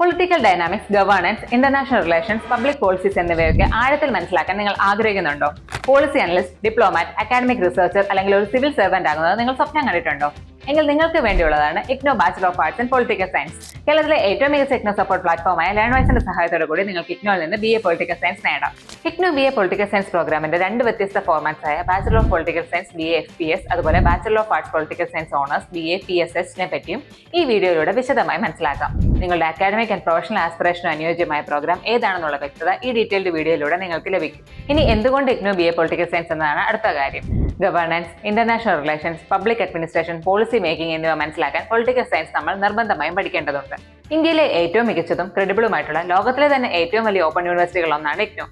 Political dynamics governance international relations public policies എന്നിവയൊക്കെ ആഴത്തിൽ മനസ്സിലാക്കാൻ നിങ്ങൾ ആഗ്രഹിക്കുന്നുണ്ടോ? Policy analyst diplomat academic researcher അല്ലെങ്കിൽ ഒരു സിവിൽ സർവന്റ് ആകുന്നത് നിങ്ങൾ സ്വപ്നം കണ്ടിട്ടുണ്ടോ? എങ്കിൽ നിങ്ങൾക്ക് വേണ്ടിയുള്ളതാണ് IGNOU bachelor of arts and political science കേരളത്തിലെ ഏറ്റവും മികച്ച ഇഗ്നോ സപ്പോർട്ട് പ്ലാറ്റ്ഫോമായ ലേൺവൈസിന്റെ സഹായത്തോടെ കൂടി നിങ്ങൾക്ക് ഇഗ്നോയിൽ നിന്ന് ബി എ പൊളിറ്റിക്കൽ സയൻസ് നേടാം. IGNOU B A political science പ്രോഗ്രാമിന്റെ രണ്ട് വ്യത്യസ്ത ഫോർമാറ്റ്സ് ആയ bachelor of political science B F P S അതുപോലെ bachelor of arts political science honours B A P S എസിനെ പറ്റിയും ഈ വീഡിയോയിലൂടെ വിശദമായി മനസ്സിലാക്കാം. നിങ്ങളുടെ അക്കാഡമിക് ആൻഡ് പ്രൊഫഷണൽ ആസ്പിറേഷൻ അനുയോജ്യമായ പ്രോഗ്രാം ഏതാണെന്നുള്ള വ്യക്തത ഈ ഡീറ്റെയിൽഡ് വീഡിയോയിലൂടെ നിങ്ങൾക്ക് ലഭിക്കും. ഇനി എന്തുകൊണ്ട് IGNOU B A political science എന്നതാണ് അടുത്ത കാര്യം. Governance international relations public administration policy making എന്നിവ മനസ്സിലാക്കാൻ പൊളിറ്റിക്കൽ സയൻസ് നമ്മൾ നിർബന്ധമായും പഠിക്കേണ്ടതുണ്ട്. ഇന്ത്യയിലെ ഏറ്റവും മികച്ചതും ക്രെഡിബിളുമായിട്ടുള്ള ലോകത്തിലെ തന്നെ ഏറ്റവും വലിയ open യൂണിവേഴ്സിറ്റികളൊന്നാണ് IGNOU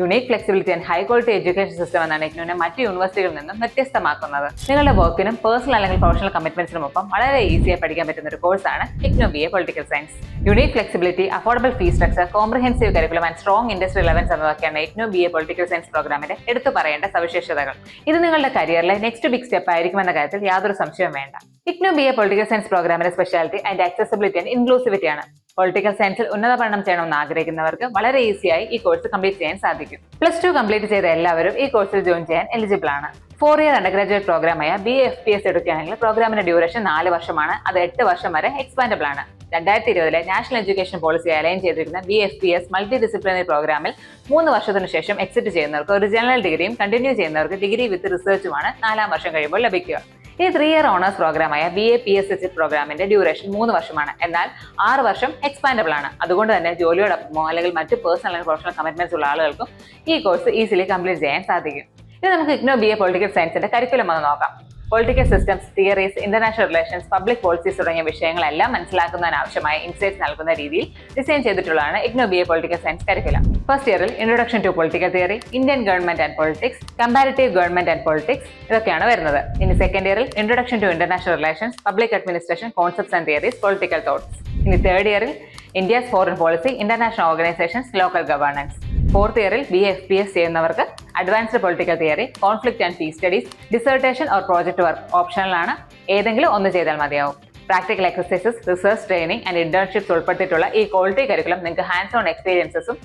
unique flexibility and high quality education system എന്നാണ് ഇഗ്നുവിനെ മറ്റ് യൂണിവേഴ്സിറ്റികളിൽ നിന്നും വ്യത്യസ്തമാക്കുന്നത്. നിങ്ങളുടെ വർക്കിനും പേഴ്സണൽ അല്ലെങ്കിൽ പ്രൊഫഷണൽ കമ്മിറ്റ്മെന്റ്സിനും ഒപ്പം വളരെ ഈസിയായി പഠിക്കാൻ പറ്റുന്ന ഒരു കോഴ്സാണ് IGNOU B A political science unique flexibility affordable fees structure comprehensive curriculum and strong industry relevance എന്നതൊക്കെയാണ് IGNOU B A political science പ്രോഗ്രാമിന്റെ എടുത്തു പറയേണ്ട സവിശേഷതകൾ. ഇത് നിങ്ങളുടെ കരിയറിലെ നെക്സ്റ്റ് ബിഗ് സ്റ്റെപ്പ് ആയിരിക്കുമെന്ന കാര്യത്തിൽ യാതൊരു സംശയവും വേണ്ട. IGNOU B A political science പ്രോഗ്രാമിന്റെ speciality and accessibility and inclusivity ആണ്. പൊളിറ്റിക്കൽ സയൻസിൽ ഉന്നത പഠനം ചെയ്യണമെന്ന് ആഗ്രഹിക്കുന്നവർക്ക് വളരെ ഈസിയായി ഈ കോഴ്സ് കംപ്ലീറ്റ് ചെയ്യാൻ സാധിക്കും. പ്ലസ് ടു കംപ്ലീറ്റ് ചെയ്ത എല്ലാവരും ഈ കോഴ്സിൽ ജോയിൻ ചെയ്യാൻ എലിജിബിൾ ആണ്. ഫോർ ഇയർ അണ്ടർ ഗ്രാജുവേറ്റ് പ്രോഗ്രാമായ ബി എഫ് പി എസ് എടുക്കുകയാണെങ്കിൽ പ്രോഗ്രാമിന്റെ ഡ്യൂറേഷൻ നാല് വർഷമാണ്. അത് എട്ട് വർഷം വരെ എക്സ്പാൻഡബിൾ ആണ്. രണ്ടായിരത്തി ഇരുപതിലെ നാഷണൽ എഡ്യൂക്കേഷൻ പോളിസി അലൈൻ ചെയ്തിരിക്കുന്ന B F P S multi disciplinary പ്രോഗ്രാമിൽ മൂന്ന് വർഷത്തിന് ശേഷം എക്സിറ്റ് ചെയ്യുന്നവർക്ക് ഒരു ജനറൽ ഡിഗ്രിയും കണ്ടിന്യൂ ചെയ്യുന്നവർക്ക് ഡിഗ്രി വിത്ത് റിസർച്ചുമാണ് നാലാം വർഷം കഴിയുമ്പോൾ ലഭിക്കുക. ഈ three year honours പ്രോഗ്രാമായ B A P S H പ്രോഗ്രാമിന്റെ ഡ്യൂറേഷൻ മൂന്ന് വർഷമാണ്. എന്നാൽ ആറ് വർഷം എക്സ്പാൻഡബിൾ ആണ്. അതുകൊണ്ട് തന്നെ ജോലിയോടൊപ്പമോ അല്ലെങ്കിൽ മറ്റ് പേഴ്സണൽ അല്ലെങ്കിൽ പ്രൊഫഷണൽ കമ്മിറ്റ്മെന്റ്സ് ഉള്ള ആളുകൾക്കും ഈ കോഴ്സ് ഈസിലി കംപ്ലീറ്റ് ചെയ്യാൻ സാധിക്കും. ഇനി നമുക്ക് ഇഗ്നോ ബി എ പൊളിറ്റിക്കൽ സയൻസിന്റെ കരിക്കുലം ഒന്ന് നോക്കാം. Political systems theories international relations public policies തുടങ്ങിയ വിഷയങ്ങളെല്ലാം മനസ്സിലാക്കുന്നതിനാവശ്യമായ ഇൻസൈറ്റ്സ് നൽകുന്ന രീതിയിൽ ഡിസൈൻ ചെയ്തിട്ടുള്ളതാണ് IGNOU B A political science curriculum first ഇയറിൽ introduction to political theory Indian government and politics comparative government and politics ഇതൊക്കെയാണ് വരുന്നത്. ഇനി സെക്കൻഡ് ഇയറിൽ introduction to international relations public administration concepts and theories political thoughts ഇനി third ഇയറിൽ India's foreign policy international organisations local governance fourth ഇയറിൽ B F P S ചെയ്യുന്നവർക്ക് advanced political theory conflict and peace studies dissertation or project work ഓപ്ഷനിലാണ് ഏതെങ്കിലും ഒന്ന് ചെയ്താൽ മതിയാവും. Practical exercises research training and internships ഉൾപ്പെടുത്തിയിട്ടുള്ള ഈ ക്വാളിറ്റി കരിക്കുലം നിങ്ങൾക്ക് ഹാൻഡ്സ് ഓൺ എക്സ്പീരിയൻസസും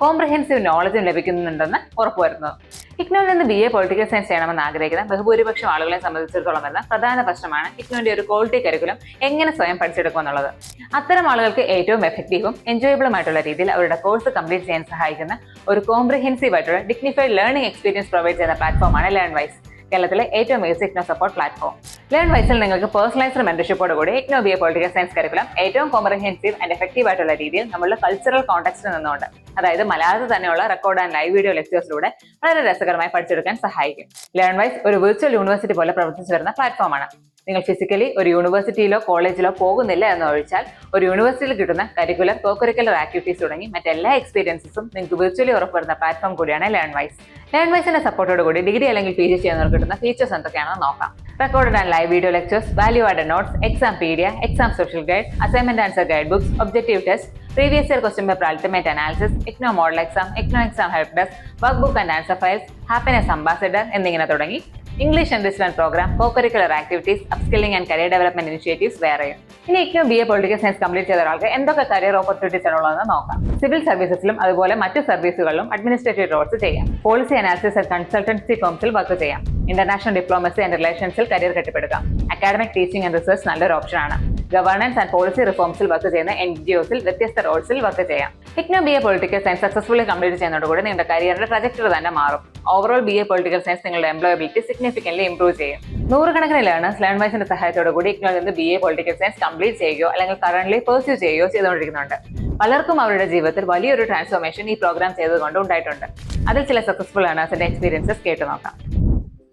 കോംപ്രഹെൻസീവ് നോളജും ലഭിക്കുന്നുണ്ടെന്ന് ഉറപ്പുവരുന്നത് ഇഗ്നോയിൽ നിന്ന് ബി എ പൊളിറ്റിക്കൽ സയൻസ് ചെയ്യണമെന്ന് ആഗ്രഹിക്കുന്ന ബഹുഭൂരിപക്ഷം ആളുകളെ സംബന്ധിച്ചിടത്തോളം വരുന്ന പ്രധാന പ്രശ്നമാണ് ഇഗ്നോയുടെ ഒരു ക്വാളിറ്റി കരിക്കുലം എങ്ങനെ സ്വയം പഠിച്ചെടുക്കുമെന്നുള്ളത് അത്തരം ആളുകൾക്ക് ഏറ്റവും എഫക്റ്റീവും എൻജോയബിളുമായിട്ടുള്ള രീതിയിൽ അവരുടെ കോഴ്സ് കംപ്ലീറ്റ് ചെയ്യാൻ സഹായിക്കുന്ന ഒരു കോംപ്രഹെൻസീവ് ആയിട്ടുള്ള ഡിഗ്നിഫൈഡ് ലേണിംഗ് എക്സ്പീരിയൻസ് പ്രൊവൈഡ് ചെയ്യുന്ന പ്ലാറ്റ്ഫോമാണ് ലേൺ വൈസ് കേരളത്തിലെ ഏറ്റവും മികച്ച ഇഗ്നോ സപ്പോർട്ട് പ്ലാറ്റ്ഫോം ലേൺ വൈസിൽ നിങ്ങൾക്ക് പേഴ്സണലൈസ്ഡ് മെന്റർഷിപ്പോട് കൂടി IGNOU A political science curriculum ഏറ്റവും കോംപ്രഹെൻസീവ് ആൻഡ് എഫക്റ്റീവ് ആയിട്ടുള്ള രീതിയിൽ നമ്മളുടെ കൾച്ചറൽ കോൺടാക്സ്റ്റിൽ നിന്നുകൊണ്ട് അതായത് മലയാളത്തിൽ തന്നെയുള്ള റെക്കോർഡ് ആൻഡ് ലൈവ് വീഡിയോ ലെക്ചേഴ്സിലൂടെ വളരെ രസകരമായി പഠിച്ചെടുക്കാൻ സഹായിക്കും. ലേൺ വൈസ് ഒരു വിർച്വൽ യൂണിവേഴ്സിറ്റി പോലെ പ്രവർത്തിച്ചു വരുന്ന പ്ലാറ്റ്ഫോമാണ് നിങ്ങൾ ഫിസിക്കലി ഒരു യൂണിവേഴ്സിറ്റിയിലോ കോളേജിലോ പോകുന്നില്ല എന്ന് ഒഴിച്ചാൽ ഒരു യൂണിവേഴ്സിറ്റിയിൽ കിട്ടുന്ന കരിക്കുലർ കോ കരിക്കുലർ ആക്ടിവിറ്റീസ് തുടങ്ങി മറ്റെല്ലാ എക്സ്പീരിയൻസസും നിങ്ങൾക്ക് വിർച്വലി ഉറപ്പുവരുന്ന പ്ലാറ്റ്ഫോം കൂടിയാണ് ലേൺ വൈസ് ലേൺ വൈസിന്റെ സപ്പോർട്ടോട് കൂടി ഡിഗ്രി അല്ലെങ്കിൽ പി ജി ചെയ്യുന്നവർക്ക് കിട്ടുന്ന ഫീച്ചേഴ്സ് എന്തൊക്കെയാണെന്ന് നോക്കാം. Record and live video lectures value add notes Exampedia exam social guide assignment answer guide books objective test previous year question paper ultimate analysis IGNOU model exam IGNOU exam help desk workbook and answer files happiness ambassador എന്നിങ്ങനെ തുടങ്ങി English enrichment programme co curricular activities upskilling and career development initiatives വേറെയും ഇനി ഏറ്റവും B A political science complete ചെയ്ത ഒരാൾക്ക് എന്തൊക്കെ career opportunities ആണുള്ളതെന്ന് നോക്കാം. Civil സർവീസസിലും അതുപോലെ മറ്റ് സർവീസുകളിലും അഡ്മിനിസ്ട്രേറ്റീവ് റോൾസ് ചെയ്യാം. പോളിസി അനാലിസിസ് ആൻഡ് കൺസൾട്ടൻസി ഫേംസിൽ വർക്ക് ചെയ്യാം. ഇന്റർനാഷണൽ ഡിപ്ലോമസി ആൻഡ് റിലേഷൻസിൽ കരിയർ കെട്ടിപ്പടുക്കാം. അക്കാഡമിക് ടീച്ചിങ് ആൻഡ് റിസർച്ച് നല്ലൊരു ഓപ്ഷനാണ് ഗവേണൻസ് ആൻഡ് പോളിസി റിഫോംസിൽ വർക്ക് ചെയ്യുന്ന എൻ ജി ഒസിൽ വ്യത്യസ്ത റോൾസിൽ വർക്ക് ചെയ്യാം. Techno B A political science successfully complete ചെയ്യുന്നതോടുകൂടി നിങ്ങളുടെ കരിയറിന്റെ ട്രജക്ടറി തന്നെ മാറും. Overall B A political science നിങ്ങളുടെ എംപ്ലോയബിലിറ്റി സിഗ്നിഫിക്കൻലി ഇംപ്രൂവ് ചെയ്യും. നൂറുകണക്കിന് ലേണേഴ്സ് ലേൺ വൈസിന്റെ സഹായത്തോടു കൂടി ഇഗ്നോയിൽ നിന്ന് B A political science complete ചെയ്യുകയോ അല്ലെങ്കിൽ കറന്റ് പെർസ്യൂ ചെയ്യുകയോ ചെയ്തുകൊണ്ടിരിക്കുന്നുണ്ട്. പലർക്കും അവരുടെ ജീവിതത്തിൽ വലിയൊരു ട്രാൻസ്ഫോർമേഷൻ ഈ പ്രോഗ്രാം ചെയ്തുകൊണ്ട് ഉണ്ടായിട്ടുണ്ട്. അതിൽ ചില സക്സസ്ഫുൾ ലേണേഴ്സിന്റെ എക്സ്പീരിയൻസസ് കേട്ടു നോക്കാം.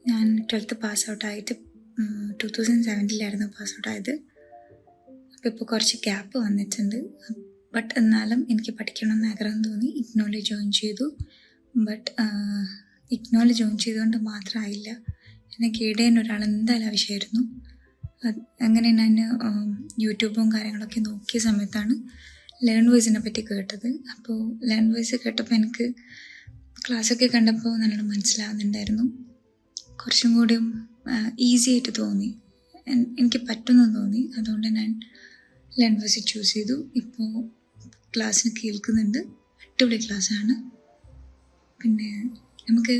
ഞാൻ ട്വൽത്ത് പാസ് ഔട്ട് ആയിട്ട് ടു തൗസൻഡ് സെവന്റിലായിരുന്നു പാസ് ഇപ്പോൾ കുറച്ച് ഗ്യാപ്പ് വന്നിട്ടുണ്ട്. ബട്ട് എന്നാലും എനിക്ക് പഠിക്കണമെന്ന് ആഗ്രഹം തോന്നി. ഇഗ്നോയിൽ ജോയിൻ ചെയ്തു. ബട്ട് ഇഗ്നോയിൽ ജോയിൻ ചെയ്തുകൊണ്ട് മാത്രമായില്ല എന്നെ ചെയ്യാൻ ഒരാൾ എന്തായാലും ആവശ്യമായിരുന്നു അങ്ങനെ ഞാൻ യൂട്യൂബും കാര്യങ്ങളൊക്കെ നോക്കിയ സമയത്താണ് ലേൺ വോയ്സിനെ പറ്റി കേട്ടത്. അപ്പോൾ ലേൺ വോയ്സ് കേട്ടപ്പോൾ എനിക്ക് ക്ലാസ്സൊക്കെ കണ്ടപ്പോൾ നല്ലോണം മനസ്സിലാവുന്നുണ്ടായിരുന്നു. കുറച്ചും കൂടി ഈസി ആയിട്ട് തോന്നി. എനിക്ക് പറ്റുമെന്ന് തോന്നി. അതുകൊണ്ട് ഞാൻ ലേൺ വോയിസ് ചൂസ് ചെയ്തു. ഇപ്പോൾ ക്ലാസ്സിന് കേൾക്കുന്നുണ്ട്. അടിപൊളി ക്ലാസ്സാണ്. പിന്നെ നമുക്ക്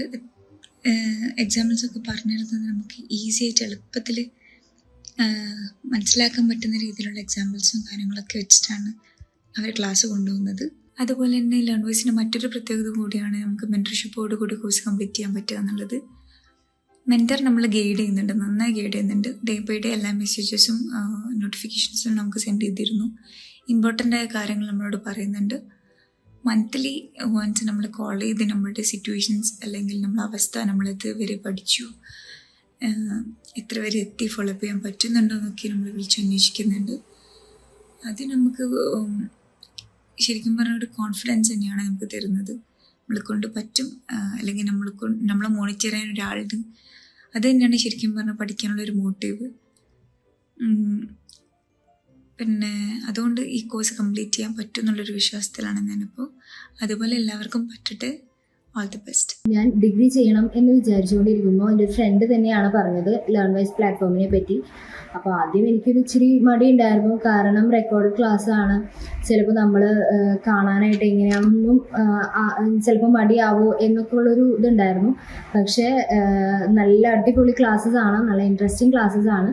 എക്സാമ്പിൾസ് ഒക്കെ പറഞ്ഞു തരുന്നത് നമുക്ക് ഈസി ആയിട്ട് എളുപ്പത്തിൽ മനസ്സിലാക്കാൻ പറ്റുന്ന രീതിയിലുള്ള എക്സാമ്പിൾസും കാര്യങ്ങളൊക്കെ വെച്ചിട്ടാണ് അവർ ക്ലാസ് കൊണ്ടുപോകുന്നത്. അതുപോലെ തന്നെ ലേൺവേഴ്സിന്റെ മറ്റൊരു പ്രത്യേകത കൂടിയാണ് നമുക്ക് മെന്റർഷിപ്പോട് കൂടി കോഴ്സ് കംപ്ലീറ്റ് ചെയ്യാൻ പറ്റുക എന്നുള്ളത്. മെന്റർ നമ്മൾ ഗൈഡ് ചെയ്യുന്നുണ്ട് നന്നായി ഗൈഡ് ചെയ്യുന്നുണ്ട്. ഡേ ബൈ ഡേ എല്ലാ മെസ്സേജസും നോട്ടിഫിക്കേഷൻസും നമുക്ക് സെൻഡ് ചെയ്തിരുന്നു. ഇമ്പോർട്ടന്റ് ആയ കാര്യങ്ങൾ നമ്മളോട് പറയുന്നുണ്ട്. മന്ത്ലി വൺസ് നമ്മൾ കോൾ ചെയ്ത് നമ്മളുടെ സിറ്റുവേഷൻസ് അല്ലെങ്കിൽ നമ്മളെ അവസ്ഥ നമ്മളിത് വരെ പഠിച്ചു എത്ര വരെ എത്തി ഫോളോ ചെയ്യാൻ പറ്റുന്നുണ്ടോ എന്നൊക്കെ നമ്മൾ വിളിച്ച് അന്വേഷിക്കുന്നുണ്ട്. അത് നമുക്ക് ശരിക്കും പറഞ്ഞ ഒരു കോൺഫിഡൻസ് തന്നെയാണ് നമുക്ക് തരുന്നത്. നമ്മളെ കൊണ്ട് പറ്റും അല്ലെങ്കിൽ നമ്മൾ നമ്മളെ മോണിറ്റർ ചെയ്യാൻ ഒരാളുണ്ട് അത് തന്നെയാണ് ശരിക്കും പറഞ്ഞാൽ പഠിക്കാനുള്ള ഒരു മോട്ടീവ് പിന്നെ അതുകൊണ്ട് ഈ കോഴ്സ് കംപ്ലീറ്റ് ചെയ്യാൻ പറ്റും എന്നുള്ളൊരു വിശ്വാസത്തിലാണ് ഞാനിപ്പോൾ അതുപോലെ എല്ലാവർക്കും പറ്റട്ടെ. ഞാൻ ഡിഗ്രി ചെയ്യണം എന്ന് വിചാരിച്ചുകൊണ്ടിരിക്കുമ്പോൾ എന്റെ ഫ്രണ്ട് തന്നെയാണ് പറഞ്ഞത് ലേൺ വൈസ് പ്ലാറ്റ്ഫോമിനെ പറ്റി. അപ്പോൾ ആദ്യം എനിക്കൊരു ഇച്ചിരി മടി ഉണ്ടായിരുന്നു കാരണം റെക്കോർഡ് ക്ലാസ് ആണ്. ചിലപ്പോൾ നമ്മൾ കാണാനായിട്ട് എങ്ങനെയാണെന്നും ചിലപ്പോൾ മടിയാവോ എന്നൊക്കെ ഉള്ളൊരു ഇതുണ്ടായിരുന്നു. പക്ഷേ നല്ല അടിപൊളി ക്ലാസ്സസ് ആണ്. നല്ല ഇൻട്രസ്റ്റിംഗ് ക്ലാസ്സസ് ആണ്.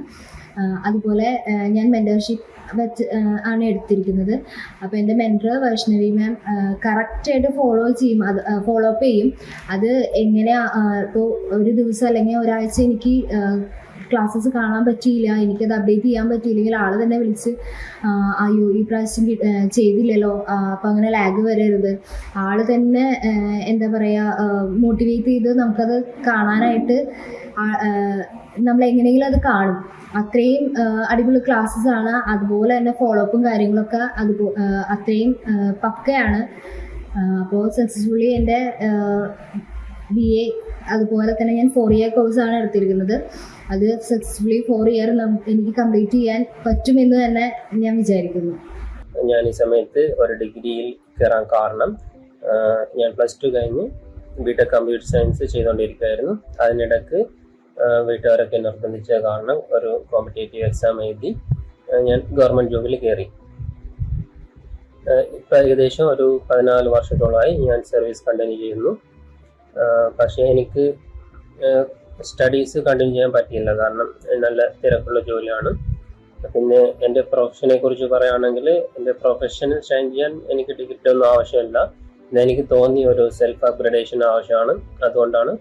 അതുപോലെ ഞാൻ മെന്റർഷിപ്പ് വെച്ച് ആണ് എടുത്തിരിക്കുന്നത്. അപ്പോൾ എന്റെ മെന്റർ വൈഷ്ണവി മാം കറക്റ്റായിട്ട് ഫോളോ ചെയ്യും. അത് ഫോളോ അപ്പ് ചെയ്യും. അത് എങ്ങനെയാ ഇപ്പോൾ ഒരു ദിവസം അല്ലെങ്കിൽ ഒരാഴ്ച എനിക്ക് ക്ലാസ്സസ് കാണാൻ പറ്റിയില്ല. എനിക്കത് അപ്ഡേറ്റ് ചെയ്യാൻ പറ്റിയില്ലെങ്കിൽ ആൾ തന്നെ വിളിച്ച് അയ്യോ ഈ പ്രാവശ്യം ചെയ്തില്ലല്ലോ. അപ്പം അങ്ങനെ ലാഗ് വരരുത്. ആൾ തന്നെ എന്താ പറയുക മോട്ടിവേറ്റ് ചെയ്ത് നമുക്കത് കാണാനായിട്ട് നമ്മൾ എങ്ങനെയെങ്കിലും അത് കാണും. അത്രയും അടിപൊളി ക്ലാസ്സസ് ആണ്. അതുപോലെ തന്നെ ഫോളോ അപ്പും കാര്യങ്ങളൊക്കെ അത് അത്രയും പക്കയാണ്. അപ്പോൾ സക്സസ്ഫുള്ളി എന്റെ ബി എ അതുപോലെ തന്നെ ഞാൻ ഫോർ ഇയർ കോഴ്സാണ് എടുത്തിരിക്കുന്നത്. അത് സക്സസ്ഫുള്ളി ഫോർ ഇയർ എനിക്ക് കംപ്ലീറ്റ് ചെയ്യാൻ പറ്റുമെന്ന് തന്നെ ഞാൻ വിചാരിക്കുന്നു. ഞാൻ ഈ സമയത്ത് ഒരു ഡിഗ്രിയിൽ കയറാൻ കാരണം ഞാൻ പ്ലസ് ടു കഴിഞ്ഞ് ബിടെക് കമ്പ്യൂട്ടർ സയൻസ് ചെയ്തുകൊണ്ടിരിക്കുകയായിരുന്നു അതിനിടക്ക് വീട്ടുകാരൊക്കെ നിർബന്ധിച്ച കാരണം ഒരു കോമ്പറ്റേറ്റീവ് എക്സാം എഴുതി ഞാൻ ഗവൺമെന്റ് ജോബിൽ കയറി. ഇപ്പം ഏകദേശം ഒരു പതിനാല് വർഷത്തോളമായി ഞാൻ സർവീസ് കണ്ടിന്യൂ ചെയ്യുന്നു. പക്ഷേ എനിക്ക് സ്റ്റഡീസ് കണ്ടിന്യൂ ചെയ്യാൻ പറ്റിയില്ല. കാരണം നല്ല തിരക്കുള്ള ജോലിയാണ്. പിന്നെ എന്റെ പ്രൊഫഷനെ കുറിച്ച് പറയുകയാണെങ്കിൽ എന്റെ പ്രൊഫഷൻ ഷൈൻ ചെയ്യാൻ എനിക്ക് ഡിഗ്രി ഒന്നും ആവശ്യമില്ല. എനിക്ക് തോന്നിയ ഒരു സെൽഫ് അപ്ഗ്രഡേഷൻ ആവശ്യമാണ്. അതുകൊണ്ടാണ്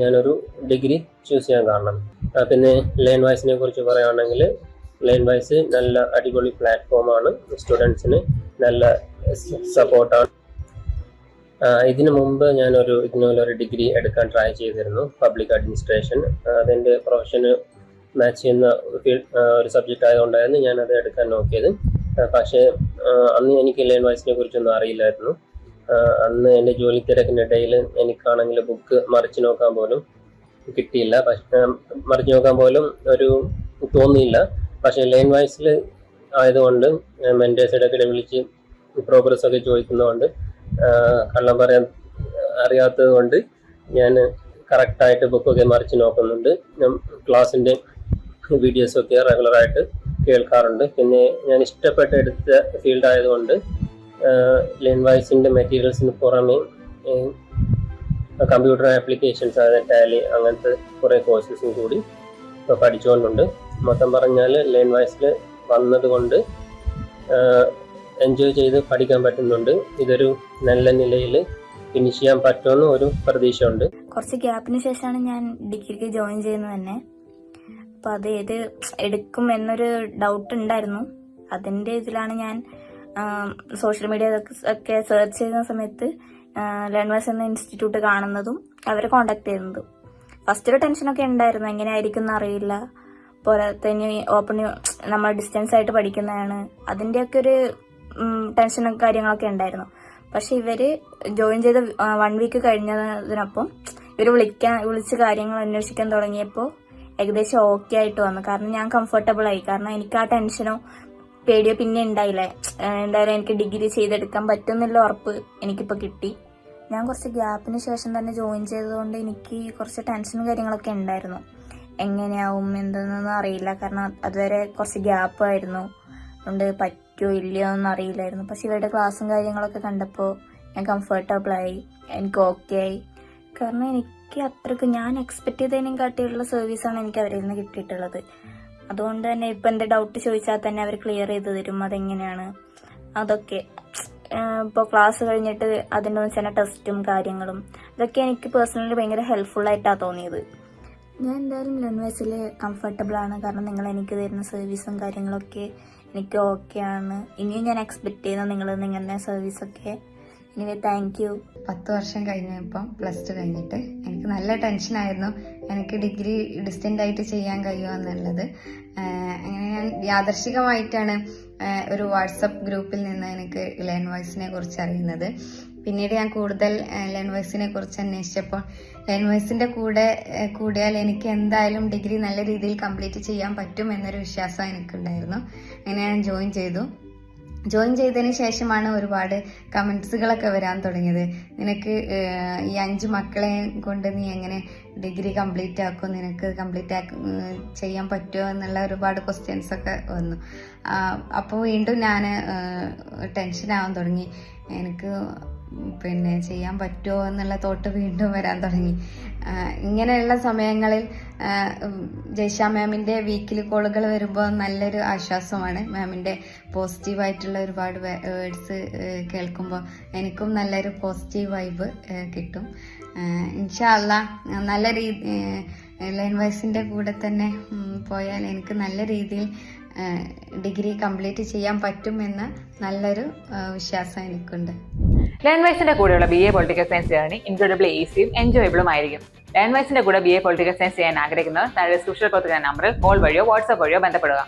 ഞാനൊരു ഡിഗ്രി ചൂസ് ചെയ്യാൻ കാരണം. പിന്നെ ലേൺ വൈസിനെ കുറിച്ച് പറയുകയാണെങ്കിൽ ലേൺ വൈസ് നല്ല അടിപൊളി പ്ലാറ്റ്ഫോമാണ് സ്റ്റുഡൻസിന് നല്ല സപ്പോർട്ടാണ് ഇതിനു മുമ്പ് ഞാനൊരു ഒരു ഡിഗ്രി എടുക്കാൻ ട്രൈ ചെയ്തിരുന്നു പബ്ലിക് അഡ്മിനിസ്ട്രേഷൻ അതെന്റെ പ്രൊഫഷന് മാച്ച് ചെയ്യുന്ന ഒരു സബ്ജക്റ്റ് ആയതുകൊണ്ടായിരുന്നു ഞാനത് എടുക്കാൻ നോക്കിയത്. പക്ഷേ അന്ന് എനിക്ക് ലേൺ വൈസിനെ കുറിച്ചൊന്നും അറിയില്ലായിരുന്നു. അന്ന് എന്റെ ജോലി തിരക്കിനിടയിൽ എനിക്കാണെങ്കിൽ ബുക്ക് മറിച്ച് നോക്കാൻ പോലും കിട്ടിയില്ല. പക്ഷേ മറിച്ച് നോക്കാൻ പോലും ഒരു തോന്നിയില്ല. പക്ഷേ ലൈൻ വൈസിൽ ആയതുകൊണ്ട് മെന്റേഴ്സിടെ ഇടയ്ക്കിടെ വിളിച്ച് പ്രോഗ്രസ് ഒക്കെ ചോദിക്കുന്നതുകൊണ്ട് കള്ളം പറയാൻ അറിയാത്തത് കൊണ്ട് ഞാൻ കറക്റ്റായിട്ട് ബുക്കൊക്കെ മറിച്ച് നോക്കുന്നുണ്ട്. ക്ലാസ്സിന്റെ വീഡിയോസൊക്കെ റെഗുലറായിട്ട് കേൾക്കാറുണ്ട്. പിന്നെ ഞാൻ ഇഷ്ടപ്പെട്ട് എടുത്ത ഫീൽഡ് ആയതുകൊണ്ട് ലേൺ വൈസിന്റെ മെറ്റീരിയൽസിന് പുറമെ കമ്പ്യൂട്ടർ ആപ്ലിക്കേഷൻസ് അതായത് ടാലി അങ്ങനത്തെ കുറേ കോഴ്സസും കൂടി ഇപ്പോൾ പഠിച്ചുകൊണ്ടുണ്ട് മൊത്തം പറഞ്ഞാൽ ലേൺ വൈസിൽ വന്നതുകൊണ്ട് എൻജോയ് ചെയ്ത് പഠിക്കാൻ പറ്റുന്നുണ്ട്. ഇതൊരു നല്ല നിലയിൽ ഫിനിഷ് ചെയ്യാൻ പറ്റുമെന്ന് ഒരു പ്രതീക്ഷയുണ്ട്. കുറച്ച് ഗ്യാപ്പിന് ശേഷമാണ് ഞാൻ ഡിഗ്രിക്ക് ജോയിൻ ചെയ്യുന്നത് തന്നെ. അപ്പോൾ അത് ഏത് എടുക്കും എന്നൊരു ഡൗട്ട് ഉണ്ടായിരുന്നു. അതിന്റെ ഇതിലാണ് ഞാൻ സോഷ്യൽ മീഡിയ ഒക്കെ സെർച്ച് ചെയ്യുന്ന സമയത്ത് ലേൺവേഴ്സ് എന്ന ഇൻസ്റ്റിറ്റ്യൂട്ട് കാണുന്നതും അവരെ കോണ്ടാക്ട് ചെയ്യുന്നതും. ഫസ്റ്റ് ഒരു ടെൻഷനൊക്കെ ഉണ്ടായിരുന്നു. എങ്ങനെയായിരിക്കും എന്ന് അറിയില്ല തന്നെ ഓപ്പൺ നമ്മൾ ഡിസ്റ്റൻസ് ആയിട്ട് പഠിക്കുന്നതാണ്. അതിന്റെയൊക്കെ ഒരു ടെൻഷനും കാര്യങ്ങളൊക്കെ ഉണ്ടായിരുന്നു. പക്ഷെ ഇവർ ജോയിൻ ചെയ്ത് വൺ വീക്ക് കഴിഞ്ഞതിനൊപ്പം ഇവർ വിളിക്കാൻ വിളിച്ച് കാര്യങ്ങൾ അന്വേഷിക്കാൻ തുടങ്ങിയപ്പോൾ ഏകദേശം ഓക്കെ ആയിട്ട് വന്നു. കാരണം ഞാൻ കംഫർട്ടബിൾ ആയി. കാരണം എനിക്ക് ആ ടെൻഷനോ പേടിയോ. പിന്നെ ഉണ്ടായില്ലേ എന്തായാലും എനിക്ക് ഡിഗ്രി ചെയ്തെടുക്കാൻ പറ്റുന്നില്ല ഉറപ്പ് എനിക്കിപ്പോൾ കിട്ടി. ഞാൻ കുറച്ച് ഗ്യാപ്പിന് ശേഷം തന്നെ ജോയിൻ ചെയ്തതുകൊണ്ട് എനിക്ക് കുറച്ച് ടെൻഷനും കാര്യങ്ങളൊക്കെ ഉണ്ടായിരുന്നു. എങ്ങനെയാവും എന്തെന്നൊന്നും അറിയില്ല. കാരണം അതുവരെ കുറച്ച് ഗ്യാപ്പ് ആയിരുന്നു അതുകൊണ്ട് പറ്റ പറ്റുമോ ഇല്ലയോ ഒന്നും അറിയില്ലായിരുന്നു. പക്ഷെ ഇവരുടെ ക്ലാസ്സും കാര്യങ്ങളൊക്കെ കണ്ടപ്പോൾ ഞാൻ കംഫർട്ടബിളായി എനിക്ക് ഓക്കെ ആയി. കാരണം എനിക്ക് അത്രയ്ക്ക് ഞാൻ എക്സ്പെക്ട് ചെയ്തതിനും കാട്ടിയുള്ള സർവീസാണ് എനിക്ക് അവരിൽ നിന്ന് കിട്ടിയിട്ടുള്ളത്. അതുകൊണ്ട് തന്നെ ഇപ്പം എന്റെ ഡൗട്ട് ചോദിച്ചാൽ തന്നെ അവർ ക്ലിയർ ചെയ്ത് തരും അതെങ്ങനെയാണ്. അതൊക്കെ. ഇപ്പോൾ ക്ലാസ് കഴിഞ്ഞിട്ട് അതിന്റെ വെച്ചാൽ ടെസ്റ്റും കാര്യങ്ങളും. ഇതൊക്കെ എനിക്ക് പേഴ്സണലി ഭയങ്കര ഹെൽപ്ഫുൾ ആയിട്ടാണ് തോന്നിയത്. ഞാൻ എന്തായാലും ലെൻവേസിൽ കംഫർട്ടബിൾ ആണ്. കാരണം നിങ്ങൾ എനിക്ക് തരുന്ന സർവീസും കാര്യങ്ങളൊക്കെ എനിക്ക് ഓക്കെ ആണ്. ഇനിയും ഞാൻ എക്സ്പെക്ട് ചെയ്യുന്നു നിങ്ങൾ നിങ്ങളുടെ സർവീസൊക്കെ എനിവേ താങ്ക് യു പത്ത് വർഷം കഴിഞ്ഞപ്പം പ്ലസ് ടു കഴിഞ്ഞിട്ട് എനിക്ക് നല്ല ടെൻഷനായിരുന്നു എനിക്ക് ഡിഗ്രി ഡിസ്റ്റന്റ് ആയിട്ട് ചെയ്യാൻ കഴിയുമോ എന്നുള്ളത്. അങ്ങനെ ഞാൻ യാദർശികമായിട്ടാണ് ഒരു വാട്സപ്പ് ഗ്രൂപ്പിൽ നിന്ന് എനിക്ക് ലേൺ വോയ്സിനെ കുറിച്ച് അറിയുന്നത്. പിന്നീട് ഞാൻ കൂടുതൽ ലേൺ വോയ്സിനെ കുറിച്ച് അന്വേഷിച്ചപ്പോൾ ലേൺ വോയ്സിന്റെ കൂടെ കൂടിയാൽ എനിക്ക് എന്തായാലും ഡിഗ്രി നല്ല രീതിയിൽ കംപ്ലീറ്റ് ചെയ്യാൻ പറ്റും എന്നൊരു വിശ്വാസം എനിക്കുണ്ടായിരുന്നു. അങ്ങനെ ഞാൻ ജോയിൻ ചെയ്തു. ജോയിൻ ചെയ്തതിന് ശേഷമാണ് ഒരുപാട് കമൻസുകളൊക്കെ വരാൻ തുടങ്ങിയത്. നിനക്ക് ഈ അഞ്ച് മക്കളെ കൊണ്ട് നീ എങ്ങനെ ഡിഗ്രി കംപ്ലീറ്റ് ആക്കും? നിനക്ക് കംപ്ലീറ്റ് ആക്കി ചെയ്യാൻ പറ്റുമോ എന്നുള്ള ഒരുപാട് ക്വസ്റ്റ്യൻസ് ഒക്കെ വന്നു. അപ്പോൾ വീണ്ടും ഞാൻ ടെൻഷൻ ആവാൻ തുടങ്ങി. എനിക്ക് പിന്നെ ചെയ്യാൻ പറ്റുമോ എന്നുള്ള തോട്ട് വീണ്ടും വരാൻ തുടങ്ങി. ഇങ്ങനെയുള്ള സമയങ്ങളിൽ ജയ്ഷ മാമിന്റെ വീക്കിലി കോളുകൾ വരുമ്പോൾ നല്ലൊരു ആശ്വാസമാണ്. മാമിന്റെ പോസിറ്റീവായിട്ടുള്ള ഒരുപാട് വേർഡ്സ് കേൾക്കുമ്പോൾ എനിക്കും നല്ലൊരു പോസിറ്റീവ് വൈബ് കിട്ടും. ഇൻഷാല്ല നല്ല രീതി ലൈൻ വൈസിന്റെ കൂടെ തന്നെ പോയാൽ എനിക്ക് നല്ല രീതിയിൽ ഡിഗ്രി കംപ്ലീറ്റ് ചെയ്യാൻ പറ്റുമെന്ന് നല്ലൊരു വിശ്വാസം എനിക്കുണ്ട്. ലേൺ വൈസിന്റെ കൂടെയുള്ള B A political science journey incredible ഈസിയും എൻജോയബിളും ആയിരിക്കും. ലേൺ വൈസിന്റെ കൂടെ ബി എ പൊളിറ്റിക്കൽ സയൻസ് ചെയ്യാൻ ആഗ്രഹിക്കുന്നവർ താഴെ ഡിസ്ക്രിപ്ഷനിൽ കൊടുത്തിരിക്കുന്ന നമ്പറിൽ കോൾ വഴിയോ വാട്സ്ആപ്പ് വഴിയോ ബന്ധപ്പെടുക.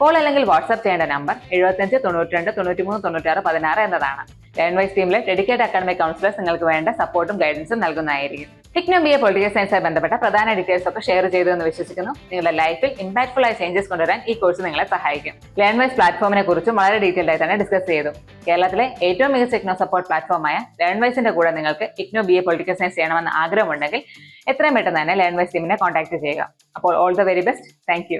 കോൾ അല്ലെങ്കിൽ വാട്സ്ആപ്പ് ചെയ്യേണ്ട നമ്പർ എഴുപത്തഞ്ച് തൊണ്ണൂറ്റിരണ്ട് തൊണ്ണൂറ്റിമൂന്ന് തൊണ്ണൂറ്റാറ് പതിനാറ് എന്നതാണ്. ലേൺ വൈസ് ടീമിലെ ഡെഡിക്കേറ്റഡ് അക്കാഡമിക് കൗൺസിലേഴ്സ് നിങ്ങൾക്ക് വേണ്ട സപ്പോർട്ടും ഗൈഡൻസും നൽകുന്നതായിരിക്കും. ടിക്നോ ബി എ പൊളിറ്റിക്കൽ സയൻസുമായി ബന്ധപ്പെട്ട പ്രധാന ഡീറ്റെയിൽസ് ഒക്കെ ഷെയർ ചെയ്തു എന്ന് വിശ്വസിക്കുന്നു. നിങ്ങളുടെ ലൈഫിൽ ഇമ്പാക്ട്ഫുൾ ആയ ചേഞ്ചസ് കൊണ്ടുവരാൻ ഈ കോഴ്സ് നിങ്ങളെ സഹായിക്കും. ലേൺവൈസ് പ്ലാറ്റ്ഫോമിനെ കുറിച്ചും വളരെ ഡീറ്റെയിൽഡ് ആയി തന്നെ ഡിസ്കസ് ചെയ്തു. കേരളത്തിലെ ഏറ്റവും മികച്ച ടെക്നോ സപ്പോർട്ട് പ്ലാറ്റ്ഫോമായ ലേൺവൈസിന്റെ കൂടെ നിങ്ങൾക്ക് IGNOU B A political science ചെയ്യണമെന്ന് ആഗ്രഹമുണ്ടെങ്കിൽ എത്രയും പെട്ടെന്ന് തന്നെ ലേൺവൈസ് ടീമിനെ കോൺടാക്ട് ചെയ്യുക. അപ്പോൾ all the very best thank